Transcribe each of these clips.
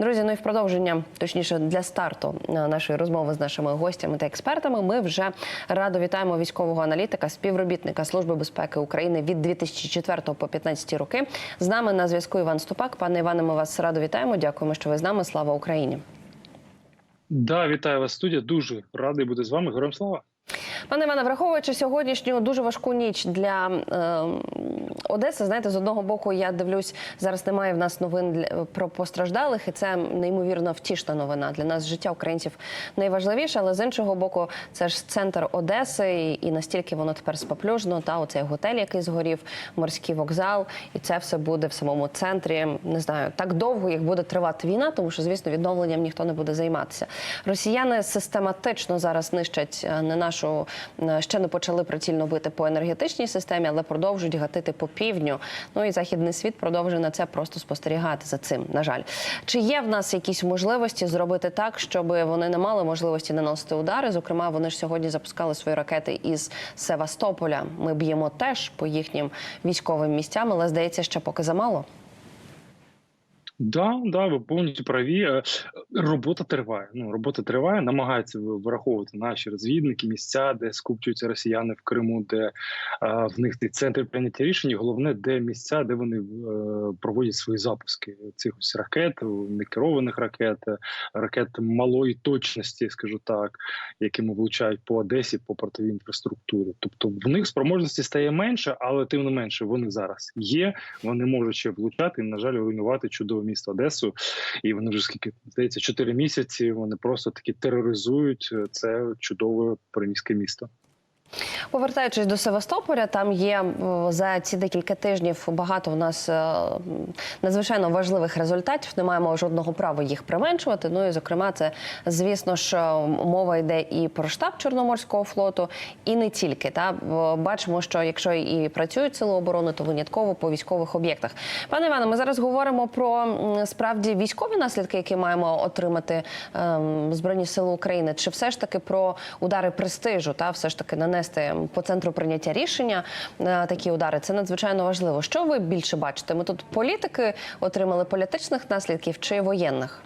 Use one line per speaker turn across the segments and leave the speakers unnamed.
Друзі, ну і в продовження, точніше, для старту е, нашої розмови з нашими гостями та експертами. Ми вже радо вітаємо військового аналітика, співробітника Служби безпеки України від 2004 по 2015 роки. З нами на зв'язку Іван Ступак. Пане Іване, ми вас радо вітаємо. Дякуємо, що ви з нами. Слава Україні.
Да, вітаю вас, студія. Дуже радий бути з вами. Героям слава.
Пане Іване, враховуючи сьогоднішню дуже важку ніч для е, Одеси, знаєте, з одного боку, я дивлюсь, зараз немає в нас новин для, про постраждалих, і це неймовірно втішна новина. Для нас життя українців найважливіше, але з іншого боку, це ж центр Одеси, і, настільки воно тепер споплюжно. Та оцей готель, який згорів, морський вокзал, і це все буде в самому центрі. Не знаю, так довго як буде тривати війна, тому що, звісно, відновленням ніхто не буде займатися. Росіяни систематично зараз нищать е, не нашу ще не почали прицільно бити по енергетичній системі, але продовжують гатити по півдню. Ну і західний світ продовжує на це просто спостерігати за цим. На жаль, чи є в нас якісь можливості зробити так, щоб вони не мали можливості наносити удари? Зокрема, вони ж сьогодні запускали свої ракети із Севастополя. Ми б'ємо теж по їхнім військовим місцям, але здається, ще поки замало.
Да, да, ви повністю праві. Е, Робота триває. Ну, робота триває, намагаються враховувати наші розвідники, місця, де скупчуються росіяни в Криму, де а, в них центри прийняття рішень. Головне, де місця, де вони е, проводять свої запуски цих ось ракет, некерованих ракет, е, ракет малої точності, скажу так, якими влучають по Одесі, по портовій інфраструктурі. Тобто в них спроможності стає менше, але тим не менше вони зараз є. Вони можуть ще влучати і, на жаль, руйнувати чудове місто Одесу. І вони вже скільки здається, чотири місяці. Вони просто таки тероризують е, це чудове приміське місто.
Повертаючись до Севастополя, там є за ці декілька тижнів багато у нас е, надзвичайно важливих результатів. Не маємо жодного права їх применшувати. Ну і зокрема, це звісно ж мова йде і про штаб Чорноморського флоту, і не тільки. Та бачимо, що якщо і працюють сили оборони, то винятково по військових об'єктах. Пане Іване, ми зараз говоримо про справді військові наслідки, які маємо отримати ем, збройні сили України, чи все ж таки про удари престижу, та все ж таки нанести по центру прийняття рішення е, такі удари. Це надзвичайно важливо. Що ви більше бачите? Ми тут політики отримали політичних наслідків чи воєнних?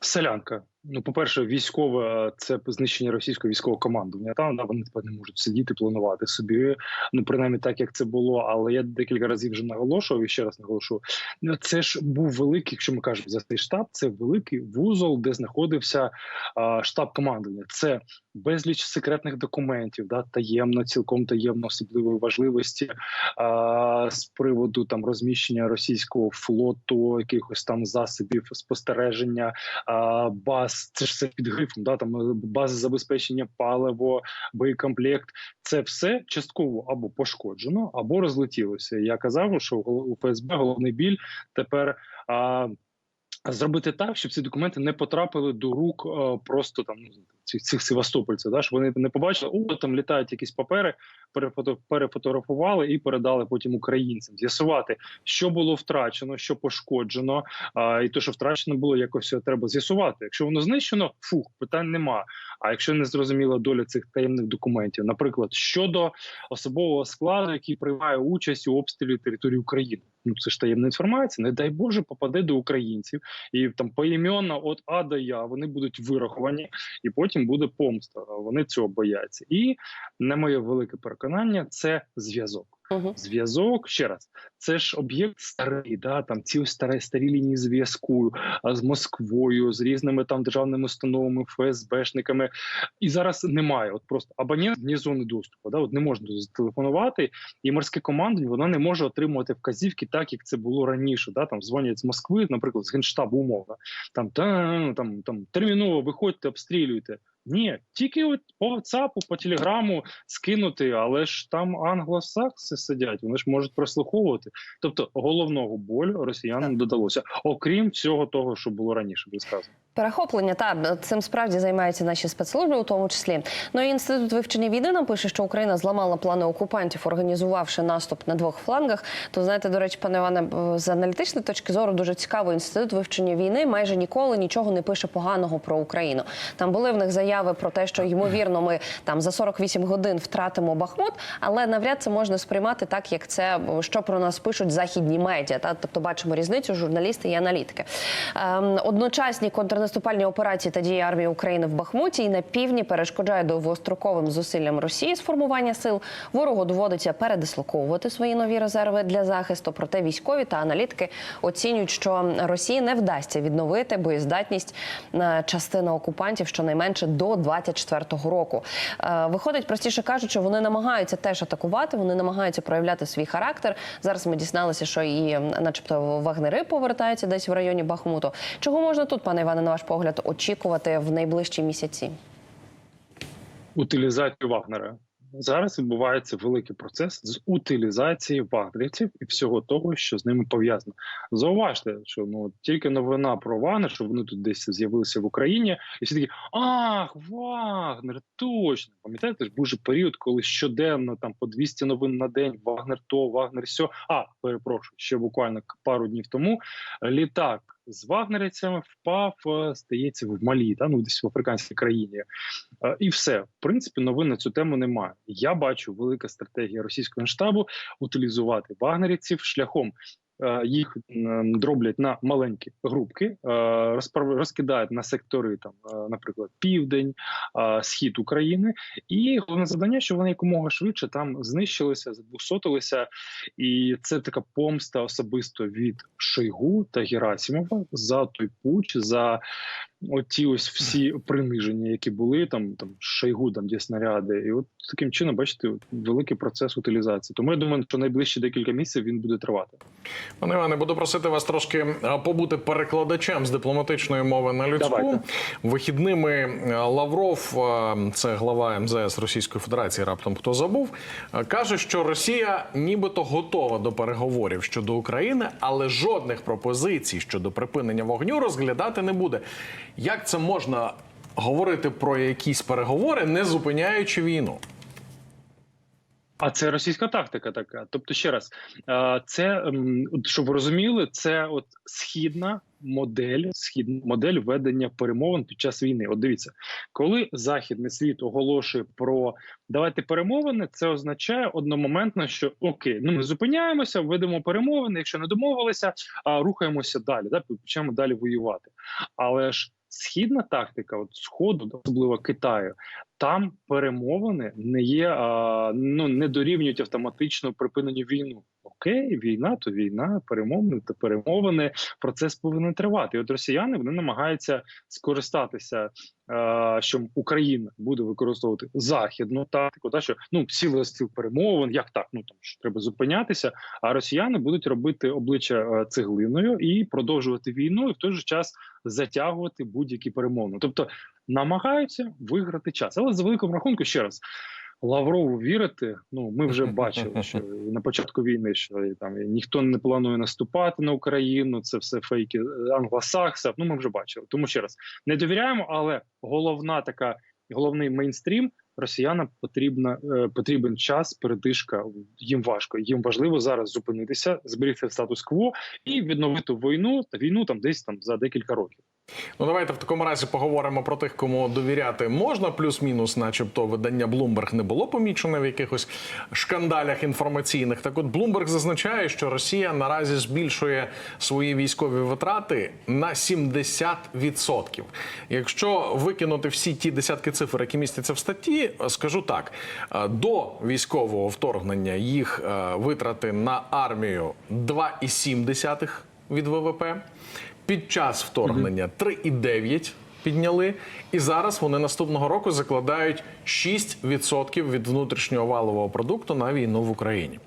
Селянка. Ну, по-перше, військове це знищення російського військового командування. Там да, вони тепер не можуть сидіти, планувати собі. Ну принаймні так як це було. Але я декілька разів вже наголошував і ще раз наголошую. Ну, Це ж був великий, якщо ми кажемо за цей штаб, це великий вузол, де знаходився а, штаб командування. Це безліч секретних документів, да таємно, цілком таємно особливої важливості а, з приводу там розміщення російського флоту, якихось там засобів спостереження, а, баз. Це ж все під грифом. Да там бази забезпечення паливо, боєкомплект. Це все частково або пошкоджено, або розлетілося. Я казав, що у ФСБ головний біль тепер. А, Зробити так, щоб ці документи не потрапили до рук а, просто там ну, цих цих севастопольців, да, щоб вони не побачили, о, там літають якісь папери, перефото, перефотографували і передали потім українцям. З'ясувати, що було втрачено, що пошкоджено, а, і то, що втрачено було, якось треба з'ясувати. Якщо воно знищено, фух, питань нема. А якщо не зрозуміла доля цих таємних документів, наприклад, щодо особового складу, який приймає участь у обстрілі території України, ну це ж таємна інформація, не дай Боже, попаде до українців, і там поіменно от А до Я вони будуть вираховані, і потім буде помста. Вони цього бояться. І на моє велике переконання, це зв'язок.
Угу.
Зв'язок ще раз, це ж об'єкт старий, да там ці старі старі лінії зв'язку з Москвою, з різними там державними установами, ФСБшниками. І зараз немає. От просто абонент вні зони доступу. Да, от не можна зателефонувати, і морське командування воно не може отримувати вказівки, так як це було раніше. Да, там дзвонять з Москви, наприклад, з генштабу умовно. Там там, там, там терміново виходьте, обстрілюйте. Ні, тільки от по WhatsApp, по телеграму скинути, але ж там англосакси сидять, вони ж можуть прослуховувати. Тобто головного болю росіянам додалося, окрім всього того, що було раніше, ви сказано.
Перехоплення та цим справді займаються наші спецслужби, у тому числі. Ну і інститут вивчення війни нам пише, що Україна зламала плани окупантів, організувавши наступ на двох флангах. То знаєте, до речі, пане Іване, з аналітичної точки зору дуже цікаво. Інститут вивчення війни майже ніколи нічого не пише поганого про Україну. Там були в них заяви про те, що ймовірно ми там за 48 годин втратимо Бахмут, але навряд це можна сприймати так, як це що про нас пишуть західні медіа. Та тобто бачимо різницю, журналісти і аналітики. Ем, одночасні контрнаступальні операції та дії армії України в Бахмуті і на півдні перешкоджає довгостроковим зусиллям Росії з формування сил. Ворогу доводиться передислоковувати свої нові резерви для захисту. Проте військові та аналітики оцінюють, що Росії не вдасться відновити боєздатність на частини окупантів щонайменше до 24-го року. Е, Виходить, простіше кажучи, вони намагаються теж атакувати, вони намагаються проявляти свій характер. Зараз ми дізналися, що і, начебто, вагнери повертаються десь в районі Бахмуту. Чого можна тут, пане Іване, на ваш погляд, очікувати в найближчі місяці?
утилізацію Вагнера. Зараз відбувається великий процес з утилізації вагнерівців і всього того, що з ними пов'язано. Зауважте, що ну тільки новина про Вагнер, що вони тут десь з'явилися в Україні, і всі такі ах, Вагнер, точно пам'ятаєте ж був період, коли щоденно там по 200 новин на день Вагнер то, Вагнер сьо. А перепрошую, ще буквально пару днів тому літак з вагнерівцями впав, стається здається, в Малі, та ну десь в африканській країні. Е, І все, в принципі, новин на цю тему немає. Я бачу велика стратегія російського штабу утилізувати вагнерівців шляхом. Е, Їх дроблять на маленькі групки, е, розкидають на сектори, там, е, наприклад, південь, схід України, і головне завдання, що вони якомога швидше там знищилися, забусотилися, і це така помста особисто від Шойгу та Герасимова за той путь, за оті ось всі приниження, які були там, там Шойгу, там де снаряди, і от таким чином, бачите, от великий процес утилізації. Тому я думаю, що найближчі декілька місяців він буде тривати.
Пане Іване, буду просити вас трошки побути перекладачем з дипломатичної мови на людську.
Давайте.
Вихідними Лавров, це глава МЗС Російської Федерації, раптом хто забув, каже, що Росія нібито готова до переговорів щодо України, але жодних пропозицій щодо припинення вогню розглядати не буде. Як це можна говорити про якісь переговори, не зупиняючи війну?
А це російська тактика така. Тобто, ще раз, це ем, щоб ви розуміли, це от східна модель, східна модель ведення перемовин під час війни. От дивіться, коли західний світ оголошує про давайте перемовини, це означає одномоментно, що окей, ну ми зупиняємося, ведемо перемовини. Якщо не домовилися, а рухаємося далі. Да, почнемо далі воювати. Але ж східна тактика, от сходу, особливо Китаю, там перемовини не є ну не дорівнюють автоматично припиненню війну. Окей, війна то війна, перемовини то перемовини. Процес повинен тривати. І от росіяни вони намагаються скористатися, е, що Україна буде використовувати західну тактику, та що ну сіли стіл перемовин, як так? Ну там що треба зупинятися. А росіяни будуть робити обличчя е, цеглиною і продовжувати війну, і в той же час затягувати будь-які перемовини. Тобто намагаються виграти час, але за великим рахунку ще раз. Лаврову вірити, ну ми вже бачили, що на початку війни, що і там і ніхто не планує наступати на Україну. Це все фейки е, англосаксів. Ну ми вже бачили. Тому ще раз не довіряємо, але головна така головний мейнстрім росіянам потрібна е, потрібен час, передишка. Їм важко. Їм важливо зараз зупинитися, зберігти статус-кво і відновити війну та війну там десь там за декілька років.
Ну, давайте в такому разі поговоримо про тих, кому довіряти можна, плюс-мінус, начебто, видання Bloomberg не було помічено в якихось шкандалях інформаційних. Так, от Bloomberg зазначає, що Росія наразі збільшує свої військові витрати на 70%. Якщо викинути всі ті десятки цифр, які містяться в статті, скажу так: е, до військового вторгнення їх е, витрати на армію 2,7 від ВВП. Під час вторгнення 3,9 підняли, і зараз вони наступного року закладають 6% від внутрішнього валового продукту на війну в Україні.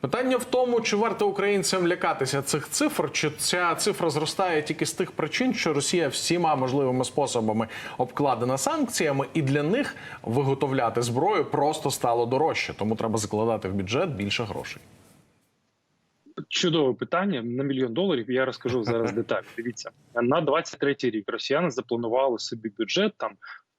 Питання в тому, чи варто українцям лякатися цих цифр, чи ця цифра зростає тільки з тих причин, що Росія всіма можливими способами обкладена санкціями, і для них виготовляти зброю просто стало дорожче, тому треба закладати в бюджет більше грошей.
Чудове питання на мільйон доларів. Я розкажу зараз деталі. Дивіться на 23-й рік. Росіяни запланували собі бюджет там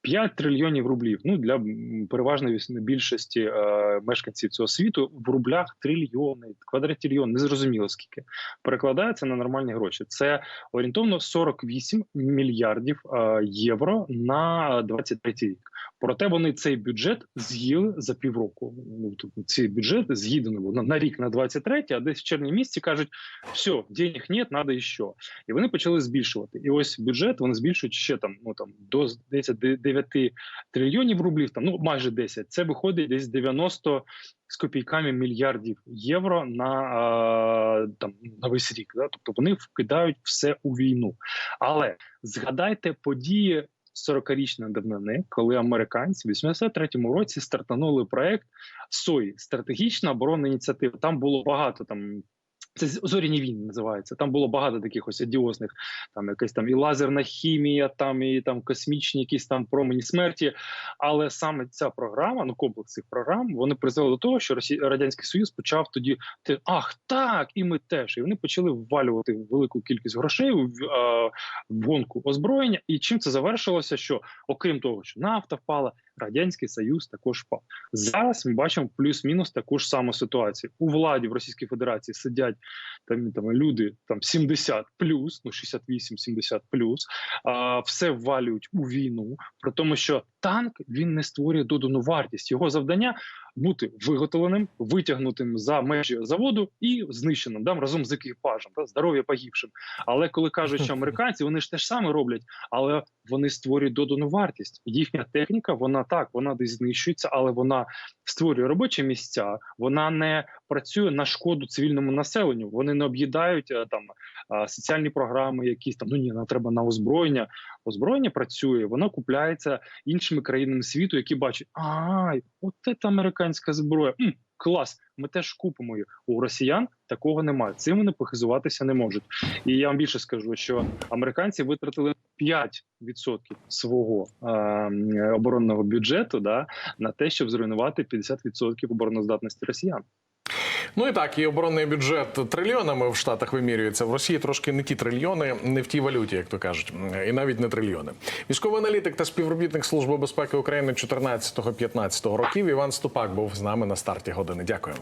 5 трильйонів рублів. Ну для переважної більшості е, мешканців цього світу в рублях трильйони, квадратильйон, незрозуміло скільки перекладається на нормальні гроші. Це орієнтовно 48 мільярдів е, євро на 23 рік. Проте вони цей бюджет з'їли за півроку. Ну цей бюджет з'їдений був на, на рік на 23, а десь в червні місяці кажуть, все, денег нет, надо ще. І вони почали збільшувати. І ось бюджет вони збільшують ще там, ну там до здається, де- 9 трильйонів рублів, там ну майже 10. Це виходить десь 90 з копійками мільярдів євро на там на весь рік. Да? Тобто вони вкидають все у війну. Але згадайте події 40-річної давнини, коли американці в 83-му році стартанули проект СОІ стратегічна оборонна ініціатива. Там було багато там. Це зоряні війни називається. Там було багато таких ось одіозних, там якась там і лазерна хімія, там і там космічні якісь там промені смерті. Але саме ця програма, ну комплекс цих програм, вони призвели до того, що Росі... радянський Союз почав тоді ти ах, так, і ми теж. І вони почали ввалювати велику кількість грошей в, в гонку озброєння. І чим це завершилося? Що окрім того, що нафта впала, радянський союз також впав. Зараз ми бачимо плюс-мінус таку ж саму ситуацію. У владі в Російській Федерації сидять там, там люди там 70 плюс, ну 68-70 плюс. А, все ввалюють у війну, при тому, що танк він не створює додану вартість. Його завдання бути виготовленим, витягнутим за межі заводу і знищеним там разом з екіпажем, та здоров'я погибшим. Але коли кажуть, що американці вони ж те ж саме роблять, але вони створюють додану вартість. Їхня техніка, вона так, вона десь знищується, але вона створює робочі місця. Вона не працює на шкоду цивільному населенню. Вони не об'їдають е, там е, соціальні програми, якісь там ну ні, нам треба на озброєння. Озброєння працює, воно купляється іншими країнами світу, які бачать, ай, от це американська зброя. М, клас, ми теж купимо її. У росіян такого немає. Цим вони похизуватися не можуть. І я вам більше скажу, що американці витратили 5% свого е, оборонного бюджету да, на те, щоб зруйнувати 50% обороноздатності росіян.
Ну і так, і оборонний бюджет трильйонами в Штатах вимірюється. В Росії трошки не ті трильйони, не в тій валюті, як то кажуть, і навіть не трильйони. Військовий аналітик та співробітник Служби безпеки України 14-15 років Іван Ступак був з нами на старті години. Дякуємо.